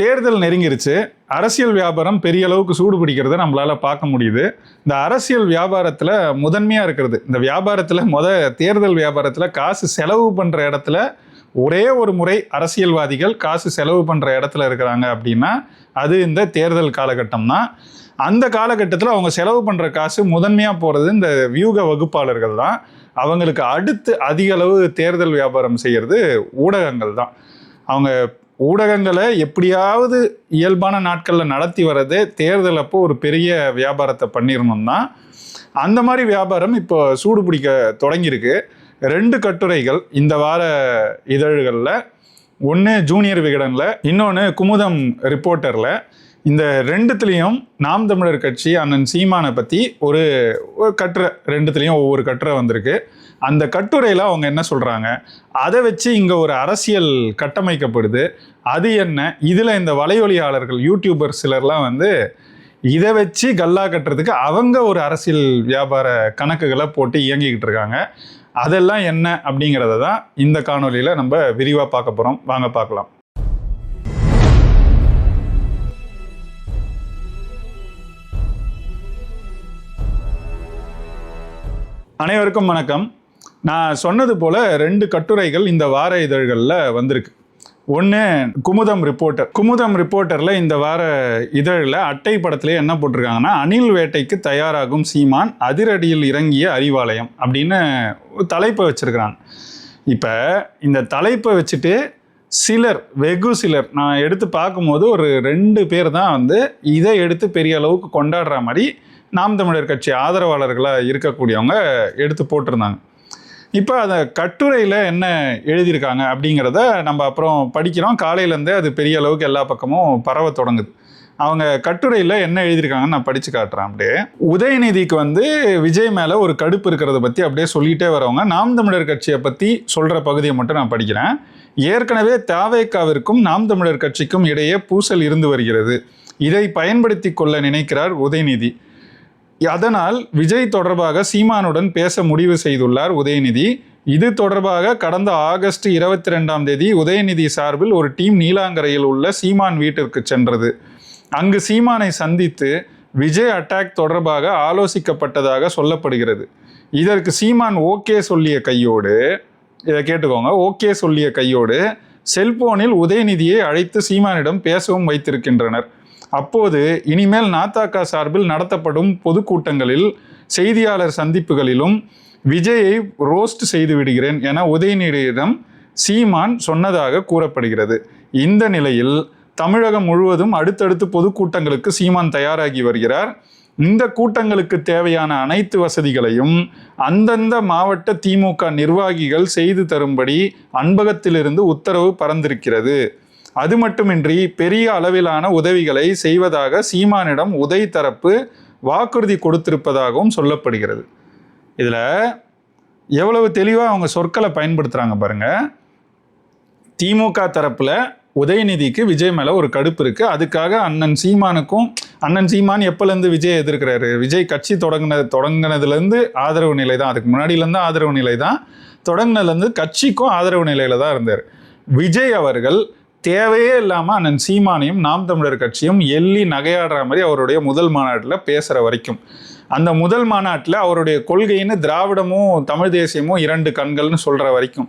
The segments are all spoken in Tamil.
தேர்தல் நெருங்கிருச்சு. அரசியல் வியாபாரம் பெரிய அளவுக்கு சூடு பிடிக்கிறத நம்மளால் பார்க்க முடியுது. இந்த அரசியல் வியாபாரத்தில் முதன்மையாக இருக்கிறது. இந்த வியாபாரத்தில் முத தேர்தல் வியாபாரத்தில் காசு செலவு பண்ணுற இடத்துல ஒரே ஒரு முறை அரசியல்வாதிகள் காசு செலவு பண்ணுற இடத்துல இருக்கிறாங்க அப்படின்னா அது இந்த தேர்தல் காலகட்டம் தான். அந்த காலகட்டத்தில் அவங்க செலவு பண்ணுற காசு முதன்மையாக போகிறது இந்த வியூக வகுப்பாளர்கள் தான். அவங்களுக்கு அடுத்து அதிக அளவு தேர்தல் வியாபாரம் செய்கிறது ஊடகங்கள் தான். அவங்க ஊடகங்களை எப்படியாவது இயல்பான நாட்களில் நடத்தி வர்றது தேர்தல் அப்போ ஒரு பெரிய வியாபாரத்தை பண்ணிடணும் தான். அந்த மாதிரி வியாபாரம் இப்போ சூடு பிடிக்க தொடங்கியிருக்கு. ரெண்டு கட்டுரைகள் இந்த வார இதழ்களில். ஒன்று ஜூனியர் விகடனில் இன்னொன்று குமுதம் ரிப்போர்ட்டரில். இந்த ரெண்டுத்துலேயும் நாம் தமிழர் கட்சி அண்ணன் சீமானை பற்றி ஒரு ஒரு கட்டுரை ரெண்டுத்துலேயும் ஒவ்வொரு கட்டுரை வந்திருக்கு. அந்த கட்டுரையில் அவங்க என்ன சொல்கிறாங்க அதை வச்சு இங்கே ஒரு அரசியல் கட்டமைக்கப்படுது. அது என்ன? இதில் இந்த வலையொலியாளர்கள் யூடியூபர் சிலர்லாம் வந்து இதை வச்சு கல்லா கட்டுறதுக்கு அவங்க ஒரு அரசியல் வியாபார கணக்குகளை போட்டு இயங்கிக்கிட்டு இருக்காங்க. அதெல்லாம் என்ன அப்படிங்கிறத தான் இந்த காணொலியில் நம்ம விரிவாக பார்க்க போகிறோம் வாங்க பார்க்கலாம். அனைவருக்கும் வணக்கம். நான் சொன்னது போல் ரெண்டு கட்டுரைகள் இந்த வார இதழ்களில் வந்திருக்கு. ஒன்று குமுதம் ரிப்போர்ட்டர் குமுதம் ரிப்போர்ட்டரில் இந்த வார இதழில் அட்டை படத்துலேயே என்ன போட்டிருக்காங்கன்னா அணில் வேட்டைக்கு தயாராகும் சீமான் அதிரடியில் இறங்கிய அறிவாலயம் அப்படின்னு ஒரு தலைப்பை வச்சுருக்கிறாங்க இப்போ இந்த தலைப்பை வச்சுட்டு சிலர் வெகு சிலர் நான் எடுத்து பார்க்கும்போது ஒரு ரெண்டு பேர் தான் வந்து இதை எடுத்து பெரிய அளவுக்கு கொண்டாடுற மாதிரி நாம் தமிழர் கட்சி ஆதரவாளர்களாக இருக்கக்கூடியவங்க எடுத்து போட்டிருந்தாங்க. இப்போ அந்த கட்டுரையில் என்ன எழுதியிருக்காங்க அப்படிங்கிறத நம்ம அப்புறம் படிக்கிறோம். காலையிலேருந்தே அது பெரிய அளவுக்கு எல்லா பக்கமும் பரவ தொடங்குது. அவங்க கட்டுரையில் என்ன எழுதியிருக்காங்கன்னு நான் படித்து காட்டுறேன் அப்படியே. உதயநிதிக்கு வந்து விஜய் மேலே ஒரு கடுப்பு இருக்கிறத பற்றி அப்படியே சொல்லிகிட்டே வரவங்க நாம் தமிழர் கட்சியை பற்றி சொல்கிற பகுதியை மட்டும் நான் படிக்கிறேன். ஏற்கனவே தாவேக்காவிற்கும் நாம் தமிழர் கட்சிக்கும் இடையே பூசல் இருந்து வருகிறது. இதை பயன்படுத்தி கொள்ள நினைக்கிறார் உதயநிதி. அதனால் விஜய் தொடர்பாக சீமானுடன் பேச முடிவு செய்துள்ளார் உதயநிதி. இது தொடர்பாக கடந்த ஆகஸ்ட் இருபத்தி ரெண்டாம் தேதி உதயநிதி சார்பில் ஒரு டீம் நீலாங்கரையில் உள்ள சீமான் வீட்டிற்கு சென்றது. அங்கு சீமானை சந்தித்து விஜய் அட்டாக் தொடர்பாக ஆலோசிக்கப்பட்டதாக சொல்லப்படுகிறது. இதற்கு சீமான் ஓகே சொல்லிய கையோடு இதை கேட்டுக்கோங்க ஓகே சொல்லிய கையோடு செல்போனில் உதயநிதியை அழைத்து சீமானிடம் பேசவும் வைத்திருக்கின்றனர். அப்போது இனிமேல் நாத்தாக்கா சார்பில் நடத்தப்படும் பொதுக்கூட்டங்களில் செய்தியாளர் சந்திப்புகளிலும் விஜயை ரோஸ்ட் செய்து விடுகிறேன் என உதயநிதியிடம் சீமான் சொன்னதாக கூறப்படுகிறது. இந்த நிலையில் தமிழகம் முழுவதும் அடுத்தடுத்து பொதுக்கூட்டங்களுக்கு சீமான் தயாராகி வருகிறார். இந்த கூட்டங்களுக்கு தேவையான அனைத்து வசதிகளையும் அந்தந்த மாவட்ட திமுக நிர்வாகிகள் செய்து தரும்படி அன்பகத்திலிருந்து உத்தரவு பறந்திருக்கிறது. அது மட்டுமின்றி பெரிய அளவிலான உதவிகளை செய்வதாக சீமானிடம் உதய் தரப்பு வாக்குறுதி கொடுத்திருப்பதாகவும் சொல்லப்படுகிறது. இதில் எவ்வளவு தெளிவாக அவங்க சொற்களை பயன்படுத்துகிறாங்க பாருங்கள் திமுக தரப்பில் உதயநிதிக்கு விஜய் மேலே ஒரு கடுப்பு இருக்குது அதுக்காக அண்ணன் சீமானுக்கும் அண்ணன் சீமான் எப்போலேருந்து விஜய் எதிர்க்கிறாரு? விஜய் கட்சி தொடங்கின தொடங்கினதுலேருந்து ஆதரவு நிலை தான். அதுக்கு முன்னாடியிலேருந்து ஆதரவு நிலை தான். தொடங்கினதுலேருந்து கட்சிக்கும் ஆதரவு நிலையில் தான் இருந்தார். விஜய் அவர்கள் தேவையே இல்லாமல் அண்ணன் சீமானையும் நாம் தமிழர் கட்சியும் எள்ளி நகையாடுற மாதிரி அவருடைய முதல் மாநாட்டில் பேசுகிற வரைக்கும். அந்த முதல் மாநாட்டில் அவருடைய கொள்கைன்னு திராவிடமும் தமிழ் தேசியமும் இரண்டு கண்கள்னு சொல்கிற வரைக்கும்.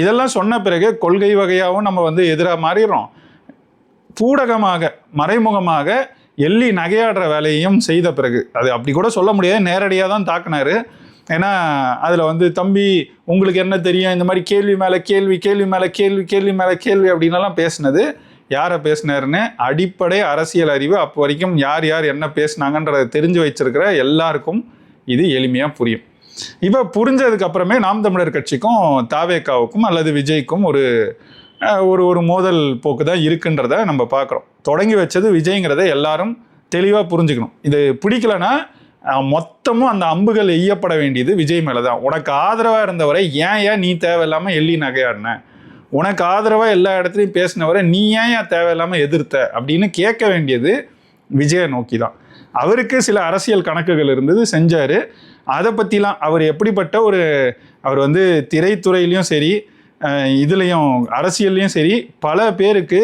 இதெல்லாம் சொன்ன பிறகு கொள்கை வகையாகவும் நம்ம வந்து எதிராக மாறிடுறோம். பூடகமாக மறைமுகமாக எள்ளி நகையாடுற வேலையையும் செய்த பிறகு அது அப்படி கூட சொல்ல முடியாது நேரடியாக தான் தாக்குனாரு. ஏன்னா அதில் வந்து தம்பி உங்களுக்கு என்ன தெரியும்? இந்த மாதிரி கேள்வி மேலே கேள்வி கேள்வி மேலே கேள்வி கேள்வி மேலே கேள்வி அப்படின்லாம் பேசினது. யாரை பேசினாருன்னு அடிப்படை அரசியல் அறிவு அப்போ வரைக்கும் யார் யார் என்ன பேசுனாங்கன்றதை தெரிஞ்சு வச்சிருக்கிற எல்லாருக்கும் இது எளிமையாக புரியும். இப்போ புரிஞ்சதுக்கு அப்புறமே நாம் தமிழர் கட்சிக்கும் தாவேக்காவுக்கும் அல்லது விஜய்க்கும் ஒரு ஒரு ஒரு மோதல் போக்கு தான் இருக்குன்றத நம்ம பார்க்குறோம் தொடங்கி வச்சது விஜய்ங்கிறத எல்லாரும் தெளிவாக புரிஞ்சுக்கணும். இது பிடிக்கலன்னா மொத்தமும் அந்த அம்புகள் எய்யப்பட வேண்டியது விஜய் மேலே தான் உனக்கு ஆதரவாக இருந்தவரை ஏன் ஏன் நீ தேவையில்லாமல் எள்ளி நகையாடின? உனக்கு ஆதரவாக எல்லா இடத்துலையும் பேசினவரை நீ ஏன் ஏன் தேவையில்லாமல் எதிர்த்த? அப்படின்னு கேட்க வேண்டியது விஜயை நோக்கி தான் அவருக்கு சில அரசியல் கணக்குகள் இருந்தது செஞ்சார். அதை பற்றிலாம் அவர் எப்படிப்பட்ட ஒரு அவர் வந்து திரைத்துறையிலையும் சரி இதுலேயும் அரசியல்லையும் சரி பல பேருக்கு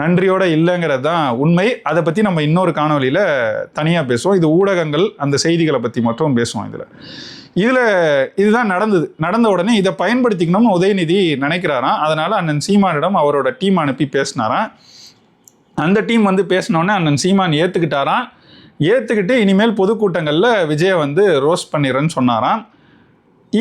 நன்றியோட இல்லைங்கிறது தான் உண்மை. அதை பற்றி நம்ம இன்னொரு காணொளியில் தனியாக பேசுவோம். இது ஊடகங்கள் அந்த செய்திகளை பற்றி மட்டும் பேசுவோம் இதில். இதில் இதுதான் நடந்தது. நடந்த உடனே இதை பயன்படுத்திக்கணும்னு உதயநிதி நினைக்கிறாராம். அதனால் அண்ணன் சீமானிடம் அவரோட டீம் அனுப்பி பேசினாராம். அந்த டீம் வந்து பேசினோடனே அண்ணன் சீமான் ஏற்றுக்கிட்டாராம் ஏற்றுக்கிட்டு இனிமேல் பொதுக்கூட்டங்களில் விஜயை வந்து ரோஸ்ட் பண்ணிடுறேன்னு சொன்னாராம்.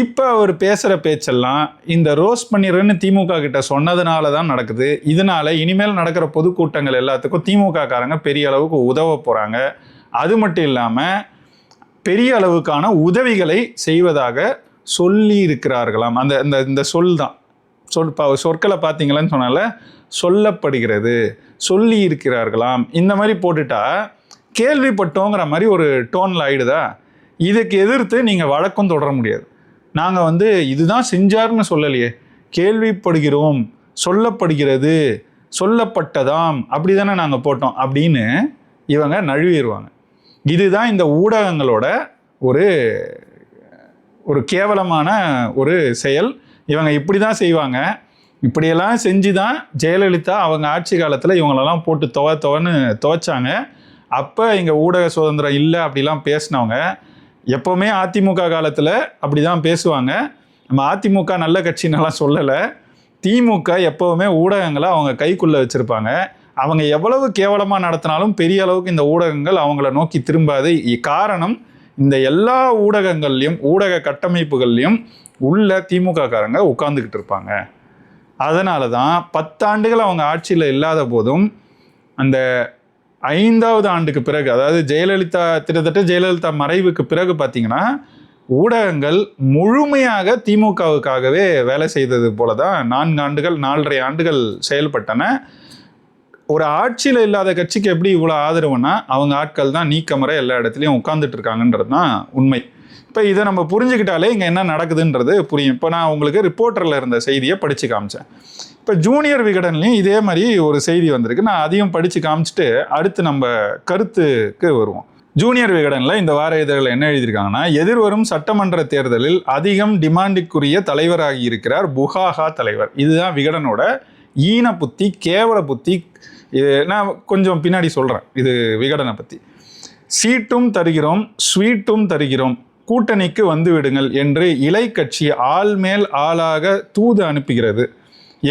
இப்போ அவர் பேசுகிற பேச்செல்லாம் இந்த ரோஸ் பண்ணிடுறேன்னு திமுக கிட்ட சொன்னதுனால தான் நடக்குது. இதனால இனிமேல் நடக்கிற பொதுக்கூட்டங்கள் எல்லாத்துக்கும் திமுக காரங்க பெரிய அளவுக்கு உதவ போகிறாங்க அது மட்டும் இல்லாமல் பெரிய அளவுக்கான உதவிகளை செய்வதாக சொல்லி இருக்கிறார்களாம். அந்த இந்த இந்த சொல் தான். சொல் சொற்களை பார்த்தீங்களான்னு சொன்னால சொல்லப்படுகிறது. சொல்லி இருக்கிறார்களாம். இந்த மாதிரி போட்டுட்டா கேள்விப்பட்டோங்கிற மாதிரி ஒரு டோனில் ஆயிடுதா? இதுக்கு எதிர்த்து நீங்கள் வழக்கம் தொடர முடியாது. நாங்கள் வந்து இதுதான் செஞ்சார்னு சொல்லலையே. கேள்விப்படுகிறோம். சொல்லப்படுகிறது. சொல்லப்பட்டதாம். அப்படி தானே நாங்கள் போட்டோம். அப்படின்னு இவங்க நழுவிடுவாங்க. இதுதான் இந்த ஊடகங்களோட ஒரு ஒரு கேவலமான ஒரு செயல். இவங்க இப்படி தான் செய்வாங்க. இப்படியெல்லாம் செஞ்சு தான் ஜெயலலிதா அவங்க ஆட்சி காலத்தில் இவங்களெல்லாம் போட்டு துவ துவன்னு துவைச்சாங்க. அப்போ இங்கே ஊடக சுதந்திரம் இல்லை அப்படிலாம் பேசினவங்க. எப்போவுமே அதிமுக காலத்தில் அப்படி தான் பேசுவாங்க. நம்ம அதிமுக நல்ல கட்சின்னெல்லாம் சொல்லலை. திமுக எப்போவுமே ஊடகங்களை அவங்க கைக்குள்ளே வச்சுருப்பாங்க. அவங்க எவ்வளவு கேவலமாக நடத்தினாலும் பெரிய அளவுக்கு இந்த ஊடகங்கள் அவங்கள நோக்கி திரும்பாது. காரணம் இந்த எல்லா ஊடகங்கள்லையும் ஊடக கட்டமைப்புகள்லையும் உள்ள திமுக காரங்க உட்காந்துக்கிட்டு இருப்பாங்க. அதனால தான் பத்தாண்டுகள் அவங்க ஆட்சியில் இல்லாத போதும் அந்த ஐந்தாவது ஆண்டுக்கு பிறகு அதாவது ஜெயலலிதா கிட்டத்தட்ட ஜெயலலிதா மறைவுக்கு பிறகு பார்த்தீங்கன்னா ஊடகங்கள் முழுமையாக திமுகவுக்காகவே வேலை செய்தது போல தான் நான்கு ஆண்டுகள் நாலரை ஆண்டுகள் செயல்பட்டன. ஒரு ஆட்சியில் இல்லாத கட்சிக்கு எப்படி இவ்வளோ ஆதரவுனா அவங்க ஆட்கள் தான் நீக்கமுறை எல்லா இடத்துலையும் உட்காந்துட்டு இருக்காங்கன்றது தான் உண்மை. இப்போ இதை நம்ம புரிஞ்சுக்கிட்டாலே இங்கே என்ன நடக்குதுன்றது புரியும். இப்போ நான் உங்களுக்கு ரிப்போர்ட்டரில் இருந்த செய்தியை படித்து காமிச்சேன். இப்போ ஜூனியர் விகடன்லையும் இதே மாதிரி ஒரு செய்தி வந்திருக்கு. நான் அதையும் படித்து காமிச்சிட்டு அடுத்து நம்ம கருத்துக்கு வருவோம். ஜூனியர் விகடனில் இந்த வார இதழில் என்ன எழுதியிருக்காங்கன்னா எதிர்வரும் சட்டமன்ற தேர்தலில் அதிகம் டிமாண்டுக்குரிய தலைவராகி இருக்கிறார் புகாகா தலைவர். இதுதான் விகடனோட ஈன புத்தி கேவல புத்தி. நான் கொஞ்சம் பின்னாடி சொல்கிறேன் இது விகடனை பற்றி சீட்டும் தருகிறோம் ஸ்வீட்டும் தருகிறோம். கூட்டணிக்கு வந்து விடுங்கள் என்று இலை கட்சி ஆள் மேல் ஆளாக தூது அனுப்புகிறது.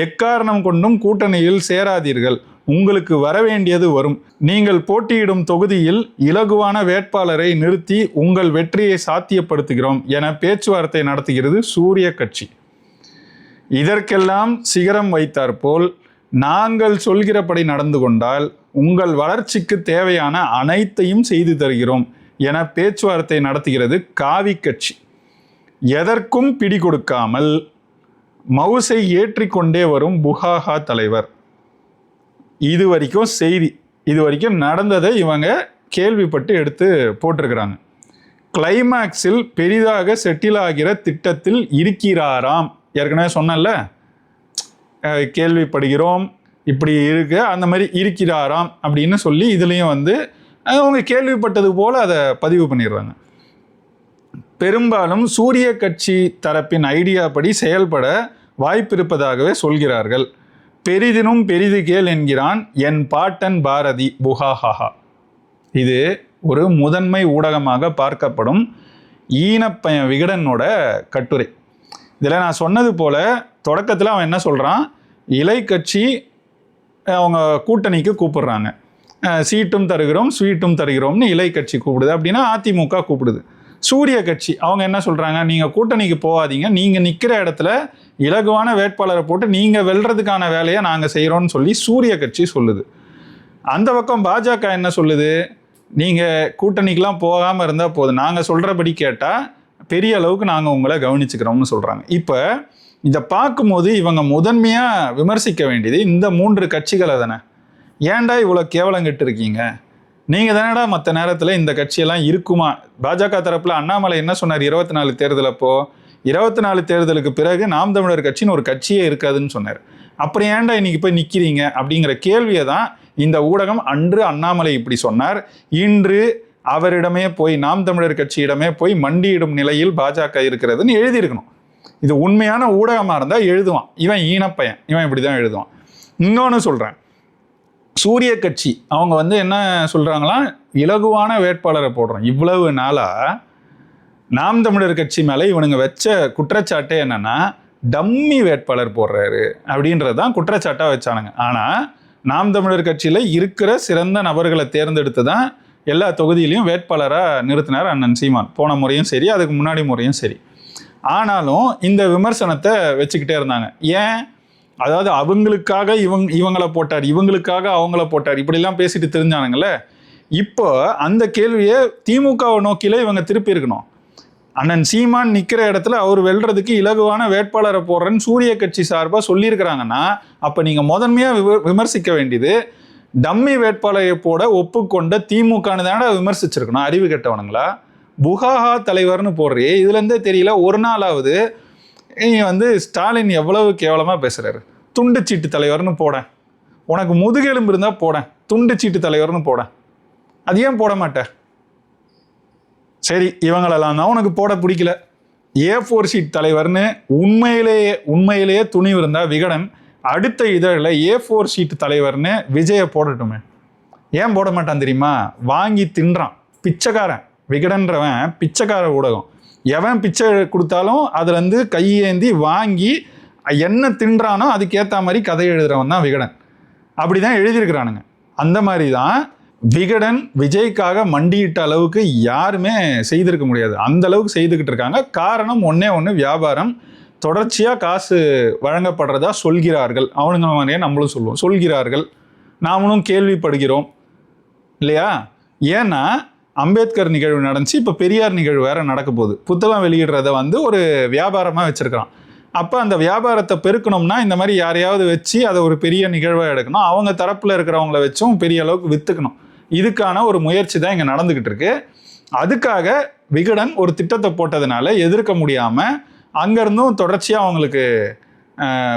எக்காரணம் கொண்டும் கூட்டணியில் சேராதீர்கள். உங்களுக்கு வரவேண்டியது வரும். நீங்கள் போட்டியிடும் தொகுதியில் இலகுவான வேட்பாளரை நிறுத்தி உங்கள் வெற்றியை சாத்தியப்படுத்துகிறோம் என பேச்சுவார்த்தை நடத்துகிறது சூரிய கட்சி. இதற்கெல்லாம் சிகரம் வைத்தாற்போல் நாங்கள் சொல்கிறபடி நடந்து கொண்டால் உங்கள் வளர்ச்சிக்கு தேவையான அனைத்தையும் செய்து தருகிறோம் என பேச்சுவார்த்தை நடத்துகிறது காவி கட்சி. எதற்கும் பிடி கொடுக்காமல் மவுசை ஏற்றிக்கொண்டே வரும் புகாகா தலைவர். இது வரைக்கும் செய்தி இது வரைக்கும் நடந்ததை இவங்க கேள்விப்பட்டு எடுத்து போட்டிருக்கிறாங்க. கிளைமேக்ஸில் பெரிதாக செட்டில் ஆகிற திட்டத்தில் இருக்கிறாராம். ஏற்கனவே சொன்னேன்ல கேள்விப்படுகிறோம் இப்படி இருக்கு அந்த மாதிரி இருக்கிறாராம் அப்படின்னு சொல்லி இதுலேயும் வந்து அவங்க கேள்விப்பட்டது போல் அதை பதிவு பண்ணிடுறாங்க. பெரும்பாலும் சூரிய கட்சி தரப்பின் ஐடியா படி செயல்பட வாய்ப்பிருப்பதாகவே சொல்கிறார்கள். பெரிதினும் பெரிது கேள் என்கிறான் என் பாட்டன் பாரதி. புகாஹாஹா இது ஒரு முதன்மை ஊடகமாக பார்க்கப்படும் ஈனப்பய விகடனோட கட்டுரை. இதில் நான் சொன்னது போல தொடக்கத்தில் அவன் என்ன சொல்கிறான் இலை கட்சி அவங்க கூட்டணிக்கு கூப்பிடுறாங்க. சீட்டும் தருகிறோம் ஸ்வீட்டும் தருகிறோம்னு இலை கட்சி கூப்பிடுது. அப்படின்னா அதிமுக கூப்பிடுது. சூரிய கட்சி. அவங்க என்ன சொல்கிறாங்க நீங்கள் கூட்டணிக்கு போகாதீங்க. நீங்கள் நிற்கிற இடத்துல இலகுவான வேட்பாளரை போட்டு நீங்கள் வெல்றதுக்கான வேலையை நாங்கள் செய்கிறோன்னு சொல்லி சூரிய கட்சி சொல்லுது. அந்த பக்கம் பாஜக என்ன சொல்லுது? நீங்கள் கூட்டணிக்கெலாம் போகாமல் இருந்தால் போதும். நாங்கள் சொல்கிறபடி கேட்டால் பெரிய அளவுக்கு நாங்கள் உங்களை கவனிச்சுக்கிறோம்னு சொல்கிறாங்க இப்போ இதை பார்க்கும்போது இவங்க முதன்மையாக விமர்சிக்க வேண்டியது இந்த மூன்று கட்சிகளை தானே. ஏன்டா இவ்வளோ கேவலங்கிட்டு இருக்கீங்க நீங்கள் தானடா மற்ற நேரத்தில் இந்த கட்சியெல்லாம் இருக்குமா? பாஜக தரப்பில் அண்ணாமலை என்ன சொன்னார் இருபத்தி நாலு தேர்தல் அப்போ? இருபத்தி நாலு தேர்தலுக்கு பிறகு நாம் தமிழர் கட்சின்னு ஒரு கட்சியே இருக்காதுன்னு சொன்னார். அப்புறம் ஏன்டா இன்னைக்கு போய் நிற்கிறீங்க அப்படிங்கிற கேள்வியை தான் இந்த ஊடகம் அன்று அண்ணாமலை இப்படி சொன்னார். இன்று அவரிடமே போய் நாம் தமிழர் கட்சியிடமே போய் மண்டியிடும் நிலையில் பாஜக இருக்கிறதுன்னு எழுதியிருக்கணும். இது உண்மையான ஊடகமாக இருந்தால் எழுதுவான். இவன் ஈனப்பையன். இவன் இப்படி தான் எழுதுவான். இன்னொன்று சொல்கிறேன் சூரிய கட்சி அவங்க வந்து என்ன சொல்கிறாங்களா இலகுவான வேட்பாளரை போடுறோம். இவ்வளவு நாளாக நாம் தமிழர் கட்சி மேலே இவனுங்க வச்ச குற்றச்சாட்டே என்னென்னா டம்மி வேட்பாளர் போடுறாரு அப்படின்றது தான் குற்றச்சாட்டாக வச்சானுங்க. ஆனால் நாம் தமிழர் கட்சியில் இருக்கிற சிறந்த நபர்களை தேர்ந்தெடுத்து தான் எல்லா தொகுதியிலையும் வேட்பாளராக நிறுத்தினார் அண்ணன் சீமான். போன முறையும் சரி அதுக்கு முன்னாடி முறையும் சரி. ஆனாலும் இந்த விமர்சனத்தை வச்சுக்கிட்டே இருந்தாங்க. ஏன்? அதாவது அவங்களுக்காக இவங்க இவங்களை போட்டார் இவங்களுக்காக அவங்கள போட்டார் இப்படிலாம் பேசிட்டு தெரிஞ்சானுங்களே இப்போ அந்த கேள்வியை திமுகவை நோக்கிலே இவங்க திருப்பி இருக்கணும். அண்ணன் சீமான் நிற்கிற இடத்துல அவர் வெல்றதுக்கு இலகுவான வேட்பாளரை போடுறேன்னு சூரிய கட்சி சார்பாக சொல்லியிருக்கிறாங்கன்னா அப்போ நீங்கள் முதன்மையாக விம விமர்சிக்க வேண்டியது டம்மி வேட்பாளரை போட ஒப்புக்கொண்ட திமுகன்னு தானே விமர்சிச்சிருக்கணும் அறிவு கெட்டவனுங்களா? புகாஹா தலைவர்னு போடுறியே இதுலேருந்தே தெரியல ஒரு நாளாவது வந்து ஸ்டாலின் எவ்வளவு கேவலமாக பேசுகிறாரு துண்டு சீட்டு தலைவர்னு போடேன். உனக்கு முதுகெலும்பு இருந்தால் போடேன். துண்டு சீட்டு தலைவர்னு போடேன். அது ஏன் போட மாட்டேன் சரி இவங்களெல்லாம் தான் உனக்கு போட பிடிக்கல. ஏ ஃபோர் ஷீட் தலைவர்னு உண்மையிலேயே உண்மையிலேயே துணிவு இருந்தால் விகடன் அடுத்த இதழில் ஏ ஃபோர் ஷீட் தலைவர்னு விஜயை போடட்டுமே. ஏன் போட மாட்டான் தெரியுமா? வாங்கி தின்றான். பிச்சைக்காரன். விகடன்றவன் பிச்சைக்கார ஊடகம். எவன் பிச்சை கொடுத்தாலும் அதுலேருந்து கையேந்தி வாங்கி என்ன தின்றானோ அதுக்கேற்ற மாதிரி கதை எழுதுகிறவன் தான் விகடன். அப்படி தான் எழுதியிருக்கிறானுங்க. அந்த மாதிரி தான் விகடன் விஜய்க்காக மண்டியிட்ட அளவுக்கு யாருமே செய்திருக்க முடியாது. அந்த அளவுக்கு செய்துக்கிட்டு இருக்காங்க. காரணம் ஒன்றே ஒன்று வியாபாரம். தொடர்ச்சியாக காசு வழங்கப்படுறதா சொல்கிறார்கள். அவனுங்க மாதிரியே நம்மளும் சொல்லுவோம். சொல்கிறார்கள். நாமளும் கேள்விப்படுகிறோம். இல்லையா? ஏன்னா அம்பேத்கர் நிகழ்வு நடந்துச்சு. இப்போ பெரியார் நிகழ்வு வேறு நடக்க போகுது. புத்தகம் வெளியிடுறத வந்து ஒரு வியாபாரமாக வச்சுருக்கிறான். அப்போ அந்த வியாபாரத்தை பெருக்கணும்னா இந்த மாதிரி யாரையாவது வச்சு அதை ஒரு பெரிய நிகழ்வாக எடுக்கணும். அவங்க தரப்பில் இருக்கிறவங்கள வச்சும் பெரிய அளவுக்கு விற்றுக்கணும் இதுக்கான ஒரு முயற்சி தான் இங்கே நடந்துக்கிட்டு இருக்கு. அதுக்காக விகடன் ஒரு திட்டத்தை போட்டதுனால எதிர்க்க முடியாமல் அங்கேருந்தும் தொடர்ச்சியாக அவங்களுக்கு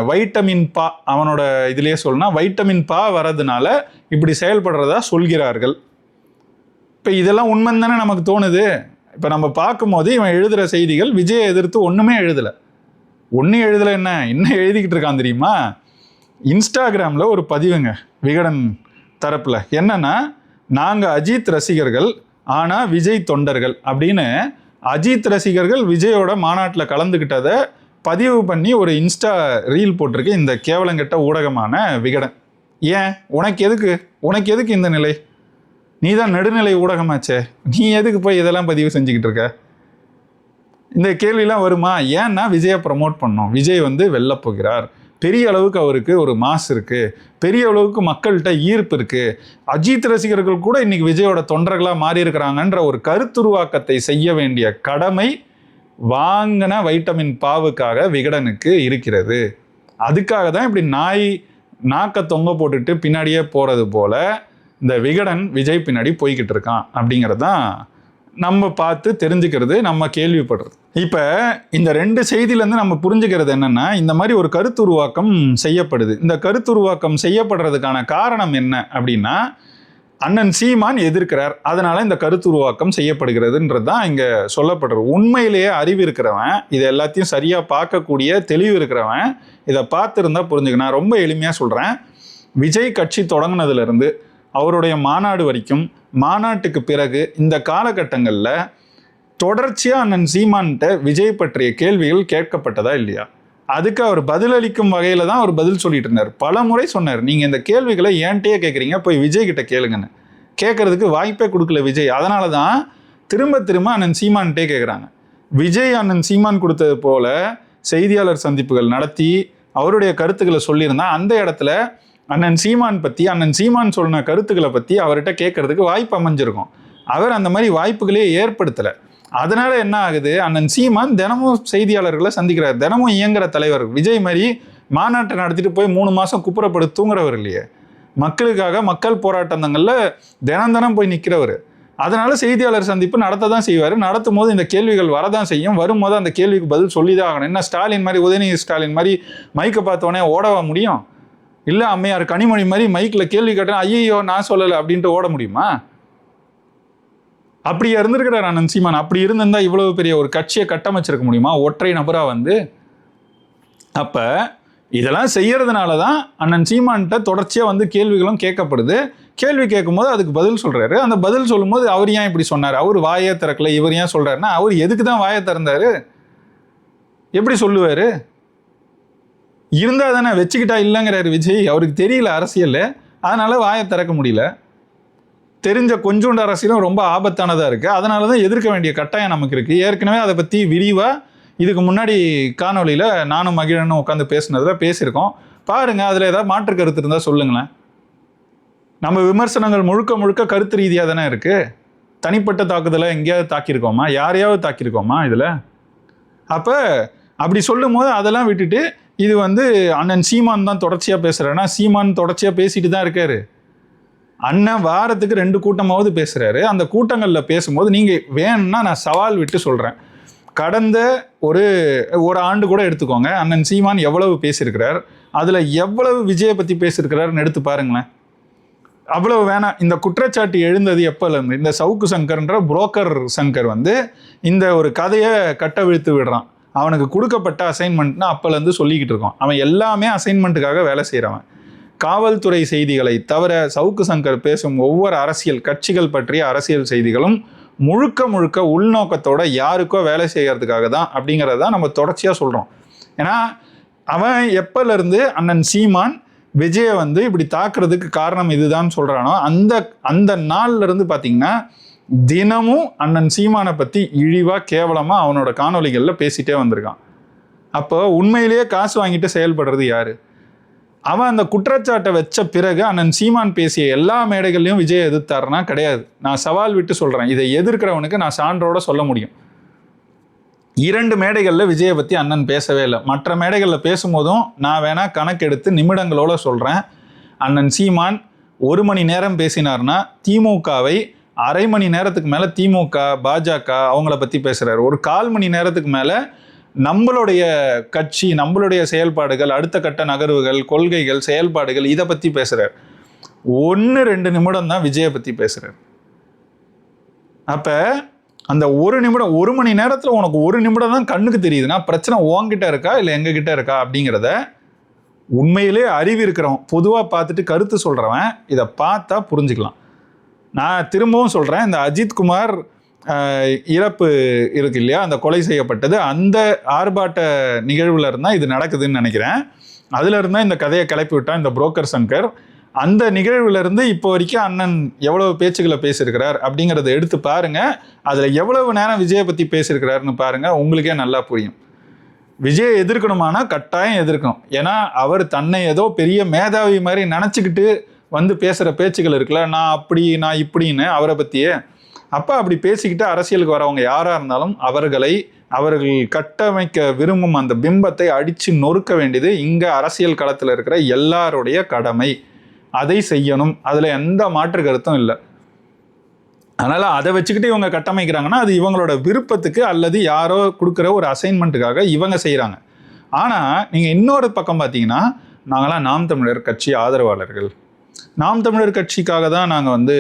வைட்டமின் பா அவனோட இதுலேயே சொல்லணும்னா வைட்டமின் பா வர்றதுனால இப்படி செயல்படுறதா சொல்கிறார்கள். இப்போ இதெல்லாம் உண்மைன்னு தானே நமக்கு தோணுது. இப்போ நம்ம பார்க்கும்போது இவன் எழுதுகிற செய்திகள் விஜயை எதிர்த்து ஒன்றுமே எழுதலை. ஒன்றும் எழுதலை என்ன? என்ன எழுதிக்கிட்டு இருக்கான் தெரியுமா? இன்ஸ்டாகிராமில் ஒரு பதிவுங்க விகடன் தரப்பில். என்னன்னா நாங்கள் அஜித் ரசிகர்கள் ஆனால் விஜய் தொண்டர்கள் அப்படின்னு அஜித் ரசிகர்கள் விஜயோட மாநாட்டில் கலந்துக்கிட்டதை பதிவு பண்ணி ஒரு இன்ஸ்டா ரீல் போட்டிருக்கு இந்த கேவலங்கெட்ட ஊடகமான விகடன். ஏன்? உனக்கு எதுக்கு? உனக்கு எதுக்கு இந்த நிலை? நீ தான் நடுநிலை ஊடகமாச்சே. நீ எதுக்கு போய் இதெல்லாம் பதிவு செஞ்சுக்கிட்டு இருக்க? இந்த கேள்விலாம் வருமா? ஏன்னா விஜயை ப்ரமோட் பண்ணோம். விஜய் வந்து வெல்லப் போகிறார். பெரிய அளவுக்கு அவருக்கு ஒரு மாஸ் இருக்குது பெரிய அளவுக்கு மக்கள்கிட்ட ஈர்ப்பு இருக்குது அஜித் ரசிகர்கள் கூட இன்னைக்கு விஜயோட தொண்டர்களாக மாறி இருக்கிறாங்கன்ற ஒரு கருத்துருவாக்கத்தை செய்ய வேண்டிய கடமை வாங்கின வைட்டமின் பாவுக்காக விகடனுக்கு இருக்கிறது. அதுக்காக தான் இப்படி நாய் நாக்க தொங்க போட்டுட்டு பின்னாடியே போகிறது போல் இந்த விகடன் விஜய் பின்னாடி போய்கிட்டு இருக்கான் அப்படிங்கிறது தான் நம்ம பார்த்து தெரிஞ்சுக்கிறது நம்ம கேள்விப்படுறது. இப்போ இந்த ரெண்டு செய்தியிலேருந்து நம்ம புரிஞ்சுக்கிறது என்னென்னா இந்த மாதிரி ஒரு கருத்துருவாக்கம் செய்யப்படுது. இந்த கருத்துருவாக்கம் செய்யப்படுறதுக்கான காரணம் என்ன அப்படின்னா அண்ணன் சீமான் எதிர்க்கிறார். அதனால் இந்த கருத்துருவாக்கம் செய்யப்படுகிறதுன்றது தான் இங்கே சொல்லப்படுறது. உண்மையிலேயே அறிவு இருக்கிறவன் இது எல்லாத்தையும் சரியாக பார்க்கக்கூடிய தெளிவு இருக்கிறவன் இதை பார்த்துருந்தா புரிஞ்சுக்க நான் ரொம்ப எளிமையாக சொல்கிறேன் விஜய் கட்சி தொடங்கினதுலேருந்து அவருடைய மாநாடு வரைக்கும் மாநாட்டுக்கு பிறகு இந்த காலகட்டங்களில் தொடர்ச்சியாக அண்ணன் சீமான்கிட்ட விஜய் பற்றிய கேள்விகள் கேட்கப்பட்டதா இல்லையா? அதுக்கு அவர் பதிலளிக்கும் வகையில் தான் அவர் பதில் சொல்லிட்டு இருந்தார். பல முறை சொன்னார் நீங்கள் இந்த கேள்விகளை ஏன்ட்டே கேட்குறீங்க போய் விஜய் கிட்ட கேளுங்கன்னு. கேட்கறதுக்கு வாய்ப்பே கொடுக்கல விஜய். அதனால தான் திரும்ப திரும்ப அண்ணன் சீமான்ட்டே கேட்குறாங்க. விஜய் அண்ணன் சீமான் கொடுத்தது போல செய்தியாளர் சந்திப்புகள் நடத்தி அவருடைய கருத்துக்களை சொல்லியிருந்தா அந்த இடத்துல அண்ணன் சீமான் பற்றி அண்ணன் சீமான் சொன்ன கருத்துக்களை பற்றி அவர்கிட்ட கேட்கறதுக்கு வாய்ப்பு அமைஞ்சிருக்கும். அவர் அந்த மாதிரி வாய்ப்புகளே ஏற்படுத்தலை. அதனால என்ன ஆகுது? அண்ணன் சீமான் தினமும் செய்தியாளர்களை சந்திக்கிறார். தினமும் இயங்குற தலைவர் விஜய் மாதிரி மாநாட்டை நடத்திட்டு போய் மூணு மாதம் குப்புறப்படு தூங்குறவர் இல்லையே. மக்களுக்காக மக்கள் போராட்டங்களில் தினம் தினம் போய் நிற்கிறவர் அதனால செய்தியாளர் சந்திப்பு நடத்த தான் செய்வார். நடத்தும் போது இந்த கேள்விகள் வரதான் செய்யும். வரும்போது அந்த கேள்விக்கு பதில் சொல்லி தான் ஆகணும். என்ன ஸ்டாலின் மாதிரி உதயநிதி ஸ்டாலின் மாதிரி மைக்கை பார்த்தோன்னே ஓடவா முடியும்? இல்லை அம்மையார் கனிமொழி மாதிரி மைக்கில் கேள்வி கேட்டேன் ஐயோ நான் சொல்லலை அப்படின்ட்டு ஓட முடியுமா? அப்படி இருந்திருக்கிறார் அண்ணன் சீமான் அப்படி இருந்திருந்தால் இவ்வளோ பெரிய ஒரு கட்சியை கட்டமைச்சிருக்க முடியுமா? ஒற்றை நபராக வந்து. அப்போ இதெல்லாம் செய்கிறதுனால தான் அண்ணன் சீமான்கிட்ட தொடர்ச்சியாக வந்து கேள்விகளும் கேட்கப்படுது. கேள்வி கேட்கும்போது அதுக்கு பதில் சொல்கிறாரு அந்த பதில் சொல்லும்போது அவர் ஏன் இப்படி சொன்னார்? அவர் வாயே திறக்கல. இவர் ஏன் சொல்கிறாருன்னா அவர் எதுக்கு தான் வாயை திறந்தார்? எப்படி சொல்லுவார்? இருந்தால் தானே வச்சுக்கிட்டா இல்லைங்கிறாரு விஜய். அவருக்கு தெரியல அரசியல் அதனால் வாயை திறக்க முடியல. தெரிஞ்ச கொஞ்சோண்டு அரசியலும் ரொம்ப ஆபத்தானதாக இருக்குது அதனால தான் எதிர்க்க வேண்டிய கட்டாயம் நமக்கு இருக்குது ஏற்கனவே அதை பற்றி விரிவாக இதுக்கு முன்னாடி காணொளியில் நானும் மகிழனும் உட்காந்து பேசினதில் பேசியிருக்கோம். பாருங்கள் அதில் ஏதாவது மாற்று கருத்து இருந்தால் சொல்லுங்களேன். நம்ம விமர்சனங்கள் முழுக்க முழுக்க கருத்து ரீதியாக தானே இருக்குது தனிப்பட்ட தாக்குதலை எங்கேயாவது தாக்கியிருக்கோமா? யாரையாவது தாக்கியிருக்கோமா இதில்? அப்போ அப்படி சொல்லும் போது அதெல்லாம் விட்டுட்டு இது வந்து அண்ணன் சீமான் தான் தொடர்ச்சியாக பேசுகிறேன்னா சீமான் தொடர்ச்சியாக பேசிட்டு தான் இருக்காரு. அண்ணன் வாரத்துக்கு ரெண்டு கூட்டமாவது பேசுகிறாரு அந்த கூட்டங்களில் பேசும்போது நீங்கள் வேணும்னா நான் சவால் விட்டு சொல்கிறேன் கடந்த ஒரு ஒரு ஆண்டு கூட எடுத்துக்கோங்க. அண்ணன் சீமான் எவ்வளவு பேசியிருக்கிறார்? அதில் எவ்வளவு விஜயை பற்றி பேசியிருக்கிறாருன்னு எடுத்து பாருங்களேன். அவ்வளவு வேணாம். இந்த குற்றச்சாட்டு எழுந்தது எப்போலேருந்து? இந்த சவுக்கு சங்கர்ன்ற புரோக்கர் சங்கர் வந்து இந்த ஒரு கதையை கட்டவிழ்த்து விடுறான். அவனுக்கு கொடுக்கப்பட்ட அசைன்மெண்ட்னா அப்போலேருந்து சொல்லிக்கிட்டு இருக்கோம் அவன் எல்லாமே அசைன்மெண்ட்டுக்காக வேலை செய்கிறவன் காவல்துறை செய்திகளை தவிர சவுக்கு சங்கர் பேசும் ஒவ்வொரு அரசியல் கட்சிகள் பற்றிய அரசியல் செய்திகளும் முழுக்க முழுக்க உள்நோக்கத்தோட யாருக்கோ வேலை செய்கிறதுக்காக தான் அப்படிங்கிறத தான் நம்ம தொடர்ச்சியாக சொல்கிறோம் ஏன்னா அவன் எப்போலேருந்து அண்ணன் சீமான் விஜயை வந்து இப்படி தாக்குறதுக்கு காரணம் இதுதான் சொல்கிறானோ அந்த அந்த நாள்ல இருந்து பார்த்தீங்கன்னா தினமும் அண்ணன் சீமானை பற்றி இழிவாக கேவலமாக அவனோட காணொளிகளில் பேசிட்டே வந்திருக்கான். அப்போ உண்மையிலேயே காசு வாங்கிட்டு செயல்படுறது யார்? அவன் அந்த குற்றச்சாட்டை வச்ச பிறகு அண்ணன் சீமான் பேசிய எல்லா மேடைகள்லையும் விஜய் எதிர்த்தாருனா கிடையாது. நான் சவால் விட்டு சொல்கிறேன் இதை எதிர்க்கிறவனுக்கு நான் சான்றோட சொல்ல முடியும். இரண்டு மேடைகளில் விஜயை பற்றி அண்ணன் பேசவே இல்லை. மற்ற மேடைகளில் பேசும்போதும் நான் வேணால் கணக்கெடுத்து நிமிடங்களோடு சொல்கிறேன் அண்ணன் சீமான் ஒரு மணி நேரம் பேசினார்னா திமுகவை அரை மணி நேரத்துக்கு மேலே திமுக பாஜக அவங்கள பற்றி பேசுகிறார் ஒரு கால் மணி நேரத்துக்கு மேலே நம்மளுடைய கட்சி நம்மளுடைய செயல்பாடுகள் அடுத்த கட்ட நகர்வுகள் கொள்கைகள் செயல்பாடுகள் இதை பற்றி பேசுகிறார் ஒன்று ரெண்டு நிமிடம் தான் விஜயை பற்றி பேசுகிறார் அப்போ அந்த ஒரு நிமிடம் ஒரு மணி நேரத்தில் உனக்கு ஒரு நிமிடம் தான் கண்ணுக்கு தெரியுதுன்னா பிரச்சனை உன்கிட்ட இருக்கா இல்லை எங்ககிட்ட இருக்கா அப்படிங்கிறத உண்மையிலே அறிவு இருக்கிறவன் பொதுவாக பார்த்துட்டு கருத்து சொல்கிறவன் இதை பார்த்தா புரிஞ்சுக்கலாம். நான் திரும்பவும் சொல்கிறேன் இந்த அஜித்குமார் இறப்பு இருக்கு இல்லையா? அந்த கொலை செய்யப்பட்டது. அந்த ஆர்ப்பாட்ட நிகழ்வில் இருந்தால் இது நடக்குதுன்னு நினைக்கிறேன். அதுல இந்த கதையை கிளப்பி விட்டான் இந்த புரோக்கர் சங்கர். அந்த நிகழ்வுலேருந்து இப்போ வரைக்கும் அண்ணன் எவ்வளவு பேச்சுக்களை பேசியிருக்கிறார் அப்படிங்கிறத எடுத்து பாருங்கள் அதில் எவ்வளவு நேரம் விஜயை பற்றி பேசியிருக்கிறாருன்னு பாருங்கள் உங்களுக்கே நல்லா புரியும். விஜயை எதிர்க்கணுமானா கட்டாயம் எதிர்க்கணும் ஏன்னா அவர் தன்னை ஏதோ பெரிய மேதாவி மாதிரி நினச்சிக்கிட்டு வந்து பேசுகிற பேச்சுகள் இருக்குல்ல நான் அப்படி நான் இப்படின்னு அவரை பற்றியே அப்போ அப்படி பேசிக்கிட்டு அரசியலுக்கு வரவங்க யாராக இருந்தாலும் அவர்களை அவர்கள் கட்டமைக்க விரும்பும் அந்த பிம்பத்தை அடித்து நொறுக்க வேண்டியது இங்கே அரசியல் களத்தில் இருக்கிற எல்லாருடைய கடமை. அதை செய்யணும். அதில் எந்த மாற்று கருத்தும் இல்லை. அதனால் அதை வச்சுக்கிட்டு இவங்க கட்டமைக்கிறாங்கன்னா அது இவங்களோட விருப்பத்துக்கு அல்லது யாரோ கொடுக்குற ஒரு அசைன்மெண்ட்டுக்காக இவங்க செய்கிறாங்க ஆனால் நீங்கள் இன்னொரு பக்கம் பார்த்தீங்கன்னா நாங்களாம் நாம் தமிழர் கட்சி ஆதரவாளர்கள். நாம் தமிழர் கட்சிக்காக தான் நாங்கள் வந்து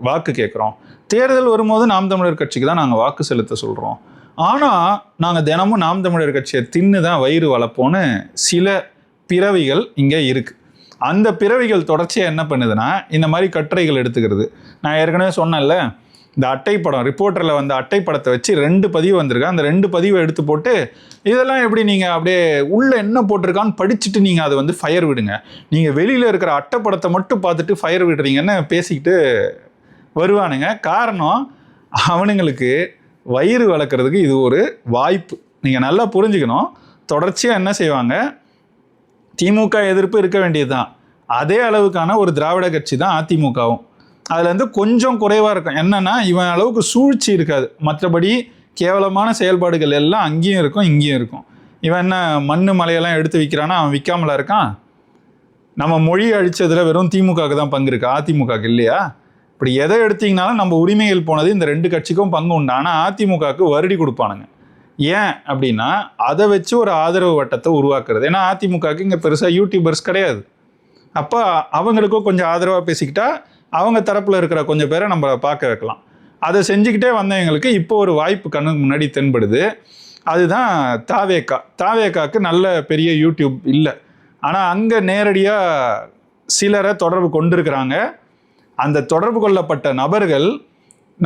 வாக்கு கேட்குறோம் தேர்தல் வரும்போது நாம் தமிழர் கட்சிக்கு தான் நாங்கள் வாக்கு செலுத்த சொல்கிறோம் ஆனால் நாங்கள் தினமும் நாம் தமிழர் கட்சியை தின்னு தான் வயிறு வளர்ப்போன்னு சில பிறவிகள் இங்கே இருக்குது அந்த பிறவிகள் தொடர்ச்சியாக என்ன பண்ணுதுன்னா இந்த மாதிரி கட்டுரைகள் எடுத்துக்கிறது. நான் ஏற்கனவே சொன்னேன்ல இந்த அட்டை படம் ரிப்போர்ட்டரில் வந்த அட்டை படத்தை வச்சு ரெண்டு பதிவு வந்திருக்கு. அந்த ரெண்டு பதிவை எடுத்து போட்டு இதெல்லாம் எப்படி நீங்கள் அப்படியே உள்ளே என்ன போட்டிருக்கான்னு படிச்சுட்டு நீங்கள் அதை வந்து ஃபயர் விடுங்க. நீங்கள் வெளியில் இருக்கிற அட்டை படத்தை மட்டும் பார்த்துட்டு ஃபயர் விடுறீங்கன்னு பேசிக்கிட்டு வருவானுங்க. காரணம் அவனுங்களுக்கு வயிறு வளர்க்குறதுக்கு இது ஒரு வாய்ப்பு. நீங்கள் நல்லா புரிஞ்சுக்கணும். தொடர்ச்சியாக என்ன செய்வாங்க? திமுக எதிர்ப்பு இருக்க வேண்டியது தான் அதே அளவுக்கான ஒரு திராவிட கட்சி தான் அதிமுகவும். அதில் வந்து கொஞ்சம் குறைவாக இருக்கும். என்னென்னா இவன் அளவுக்கு சூழ்ச்சி இருக்காது. மற்றபடி கேவலமான செயல்பாடுகள் எல்லாம் அங்கேயும் இருக்கும் இங்கேயும் இருக்கும். இவன் என்ன மண் மலையெல்லாம் எடுத்து விற்கிறான்னா அவன் விற்காமலா இருக்கான்? நம்ம மொழி அழித்ததில் வெறும் திமுகவுக்கு தான் பங்கு இருக்கு. அதிமுகவுக்கு இல்லையா? இப்படி எதை எடுத்தீங்கனாலும் நம்ம உரிமைகள் போனது இந்த ரெண்டு கட்சிக்கும் பங்கு உண்டு. ஆனால் அதிமுகவுக்கு வருடி கொடுப்பானுங்க. ஏன் அப்படின்னா அதை வச்சு ஒரு ஆதரவு வட்டத்தை உருவாக்குறது. ஏன்னா அதிமுகவுக்கு இங்கே பெருசாக யூடியூபர்ஸ் கிடையாது. அப்போ அவங்களுக்கும் கொஞ்சம் ஆதரவாக பேசிக்கிட்டா அவங்க தரப்பில் இருக்கிற கொஞ்சம் பேரை நம்ம பார்க்க வைக்கலாம். அதை செஞ்சுக்கிட்டே வந்தவங்களுக்கு இப்போ ஒரு வாய்ப்பு கண்ணுக்கு முன்னாடி தென்படுது. அதுதான் தாவேக்கா. தாவேக்காக்கு நல்ல பெரிய யூடியூப் இல்லை. ஆனால் அங்கே நேரடியாக சிலரை தொடர்பு கொண்டிருக்கிறாங்க. அந்த தொடர்பு கொள்ளப்பட்ட நபர்கள்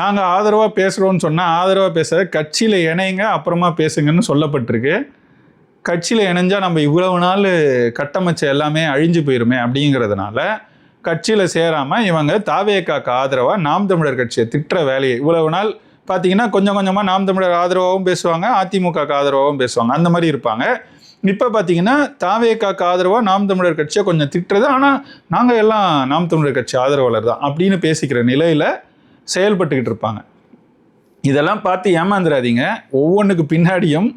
நாங்கள் ஆதரவாக பேசுகிறோன்னு சொன்னால் ஆதரவாக பேச கட்சியில் இணைங்க அப்புறமா பேசுங்கன்னு சொல்லப்பட்டிருக்கு. கட்சியில் இணைஞ்சால் நம்ம இவ்வளவு நாள் கட்டமைச்ச எல்லாமே அழிஞ்சு போயிருமே அப்படிங்கிறதுனால கட்சியில் சேராமல் இவங்க தாவேக்காக்கு ஆதரவாக நாம் தமிழர் கட்சியை திட்டுற வேலையை இவ்வளவு நாள் பார்த்தீங்கன்னா கொஞ்சம் கொஞ்சமாக நாம் தமிழர் ஆதரவாகவும் பேசுவாங்க அதிமுகக்கு ஆதரவாகவும் பேசுவாங்க. அந்த மாதிரி இருப்பாங்க. இப்போ பார்த்தீங்கன்னா தாவேக்காக்கு ஆதரவாக நாம் தமிழர் கட்சியை கொஞ்சம் திட்டுறது ஆனால் நாங்கள் எல்லாம் நாம் தமிழர் கட்சி ஆதரவாளர் தான் அப்படின்னு பேசிக்கிற நிலையில் செயல்பட்டுக்கிட்டு இருப்பாங்க. இதெல்லாம் பார்த்து ஏமாந்துடாதீங்க ஒவ்வொன்றுக்கு பின்னாடியும்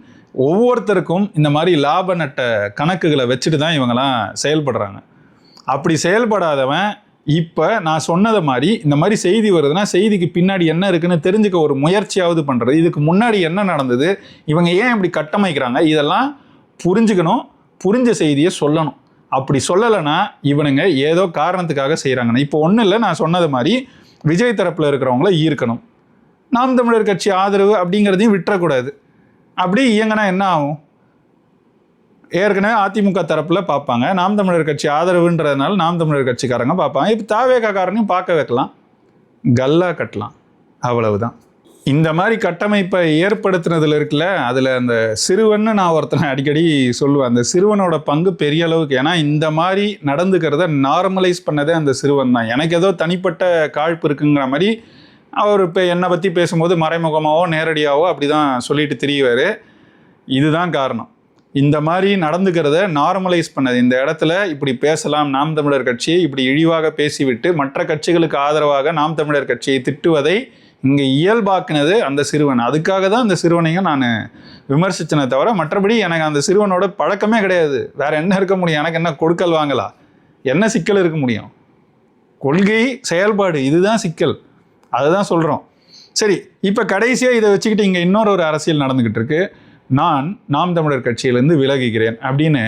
ஒவ்வொருத்தருக்கும் இந்த மாதிரி லாப நட்ட கணக்குகளை வச்சுட்டு தான் இவங்கெல்லாம் செயல்படுறாங்க. அப்படி செயல்படாதவன் இப்போ நான் சொன்னதை மாதிரி இந்த மாதிரி செய்தி வருதுன்னா செய்திக்கு பின்னாடி என்ன இருக்குன்னு தெரிஞ்சுக்க ஒரு முயற்சியாவது பண்ணுறது இதுக்கு முன்னாடி என்ன நடந்தது இவங்க ஏன் இப்படி கட்டமைக்கிறாங்க இதெல்லாம் புரிஞ்சுக்கணும் புரிஞ்ச செய்தியை சொல்லணும். அப்படி சொல்லலைன்னா இவனுங்க ஏதோ காரணத்துக்காக செய்கிறாங்கன்னு இப்போ ஒன்றும் இல்லை நான் சொன்னது மாதிரி விஜய் தரப்பில் இருக்கிறவங்கள ஈர்க்கணும். நாம் தமிழர் கட்சி ஆதரவு அப்படிங்கிறதையும் விட்டுறக்கூடாது. அப்படி இயங்கினா என்ன ஆகும்? ஏற்கனவே அதிமுக தரப்பில் பார்ப்பாங்க. நாம் தமிழர் கட்சி ஆதரவுன்றதுனால நாம் தமிழர் கட்சிக்காரங்க பார்ப்பாங்க. இப்போ தாவேக்காரனையும் பார்க்க வைக்கலாம். கல்லா கட்டலாம். அவ்வளவுதான். இந்த மாதிரி கட்டமைப்பை ஏற்படுத்தினதில் இருக்குல்ல அதில் அந்த சிறுவன்னு நான் ஒருத்தனை அடிக்கடி சொல்லுவேன். அந்த சிறுவனோட பங்கு பெரிய அளவுக்கு ஏன்னா இந்த மாதிரி நடந்துக்கிறத நார்மலைஸ் பண்ணதே அந்த சிறுவன் தான். எனக்கு ஏதோ தனிப்பட்ட காழ்ப்பு இருக்குங்கிற மாதிரி அவர் இப்போ என்னை பற்றி பேசும்போது மறைமுகமாகவோ நேரடியாகவோ அப்படி தான் சொல்லிட்டு திரியுவார். இதுதான் காரணம். இந்த மாதிரி நடந்துக்கிறத நார்மலைஸ் பண்ணது. இந்த இடத்துல இப்படி பேசலாம் நாம் தமிழர் கட்சி இப்படி இழிவாக பேசிவிட்டு மற்ற கட்சிகளுக்கு ஆதரவாக நாம் தமிழர் கட்சியை திட்டுவதை இங்கே இயல்பாக்குனது அந்த சிறுவன். அதுக்காக தான் அந்த சிறுவனையும் நான் விமர்சித்தனே தவிர மற்றபடி எனக்கு அந்த சிறுவனோட பழக்கமே கிடையாது. வேற என்ன இருக்க முடியும்? எனக்கு என்ன கொடுக்கல் வாங்கலா? என்ன சிக்கல் இருக்க முடியும்? கொள்கை செயல்பாடு இதுதான் சிக்கல். அதை தான் சொல்கிறோம் சரி இப்போ கடைசியாக இதை வச்சுக்கிட்டு இங்கே இன்னொரு ஒரு அரசியல் நடந்துக்கிட்டு இருக்குது நான் நாம் தமிழர் கட்சியிலேருந்து விலகுகிறேன் அப்படின்னு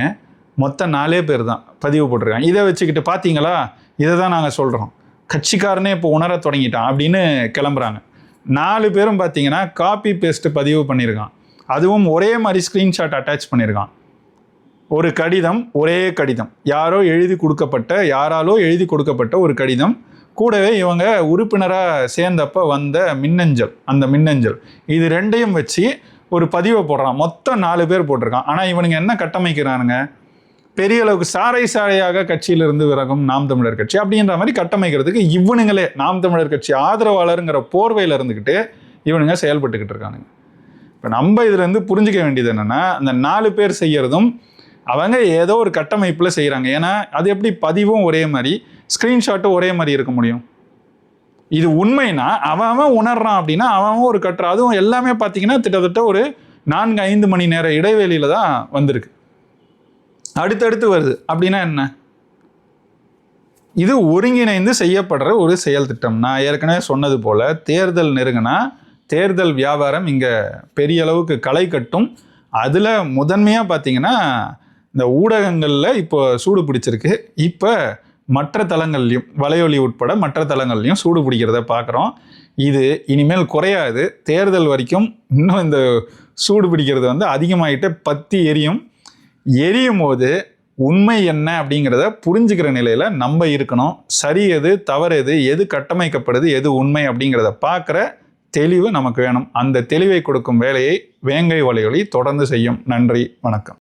மொத்தம் நாலே பேர் தான் பதிவு போட்டிருக்காங்க. இதை வச்சுக்கிட்டு பார்த்தீங்களா இதை தான் நாங்கள் சொல்கிறோம் கட்சிக்காரனே இப்போ உணர தொடங்கிட்டான் அப்படின்னு கிளம்புறாங்க. நாலு பேரும் பார்த்தீங்கன்னா காப்பி பேஸ்ட்டு பதிவு பண்ணியிருக்கான் அதுவும் ஒரே மாதிரி ஸ்க்ரீன்ஷாட் அட்டாச் பண்ணியிருக்கான் ஒரு கடிதம் ஒரே கடிதம். யாரோ எழுதி கொடுக்கப்பட்ட யாராலோ எழுதி கொடுக்கப்பட்ட ஒரு கடிதம். கூடவே இவங்க உறுப்பினராக சேர்ந்தப்போ வந்த மின்னஞ்சல் அந்த மின்னஞ்சல். இது ரெண்டையும் வச்சு ஒரு பதிவை போடுறான். மொத்தம் நாலு பேர் போட்டிருக்கான். ஆனால் இவனுங்க என்ன கட்டமைக்கிறானுங்க? பெரிய அளவுக்கு சாறை சாறையாக கட்சியிலிருந்து விலகும் நாம் தமிழர் கட்சி. அப்படின்ற மாதிரி கட்டமைக்கிறதுக்கு இவனுங்களே நாம் தமிழர் கட்சி ஆதரவாளருங்கிற போர்வையில் இருந்துக்கிட்டு இவனுங்க செயல்பட்டுக்கிட்டு இருக்கானுங்க. இப்போ நம்ம இதுலேருந்து புரிஞ்சுக்க வேண்டியது என்னென்னா அந்த நாலு பேர் செய்கிறதும் அவங்க ஏதோ ஒரு கட்டமைப்பில் செய்கிறாங்க ஏன்னா அது எப்படி பதிவும் ஒரே மாதிரி ஸ்க்ரீன்ஷாட்டும் ஒரே மாதிரி இருக்க முடியும்? இது உண்மைனா அவன் அவன் உணர்றான் அப்படின்னா அவன் ஒரு கட்டுற அதுவும் எல்லாமே பார்த்தீங்கன்னா கிட்டத்தட்ட ஒரு நான்கு ஐந்து மணி நேர இடைவெளியில் தான் வந்திருக்கு. அடுத்தடுத்து வருது. அப்படின்னா என்ன? இது ஒருங்கிணைந்து செய்யப்படுற ஒரு செயல் திட்டம். நான் ஏற்கனவே சொன்னது போல தேர்தல் நெருங்கினா தேர்தல் வியாபாரம் இங்கே பெரிய அளவுக்கு களை கட்டும். அதில் முதன்மையாக பார்த்தீங்கன்னா இந்த ஊடகங்களில் இப்போ சூடு பிடிச்சிருக்கு. இப்போ மற்ற தளங்கள்லையும் வலையொலி உட்பட மற்ற தளங்கள்லையும் சூடு பிடிக்கிறத பார்க்குறோம் இது இனிமேல் குறையாது. தேர்தல் வரைக்கும் இன்னும் இந்த சூடு பிடிக்கிறது வந்து அதிகமாகிட்டு பத்தி எரியும். எரியும் போது உண்மை என்ன அப்படிங்கிறத புரிஞ்சுக்கிற நிலையில் நம்ம இருக்கணும். சரி எது தவறு எது எது கட்டமைக்கப்படுது எது உண்மை அப்படிங்கிறத பார்க்குற தெளிவு நமக்கு வேணும். அந்த தெளிவை கொடுக்கும் வேலையை வேங்கை வலையொலி தொடர்ந்து செய்யும். நன்றி வணக்கம்.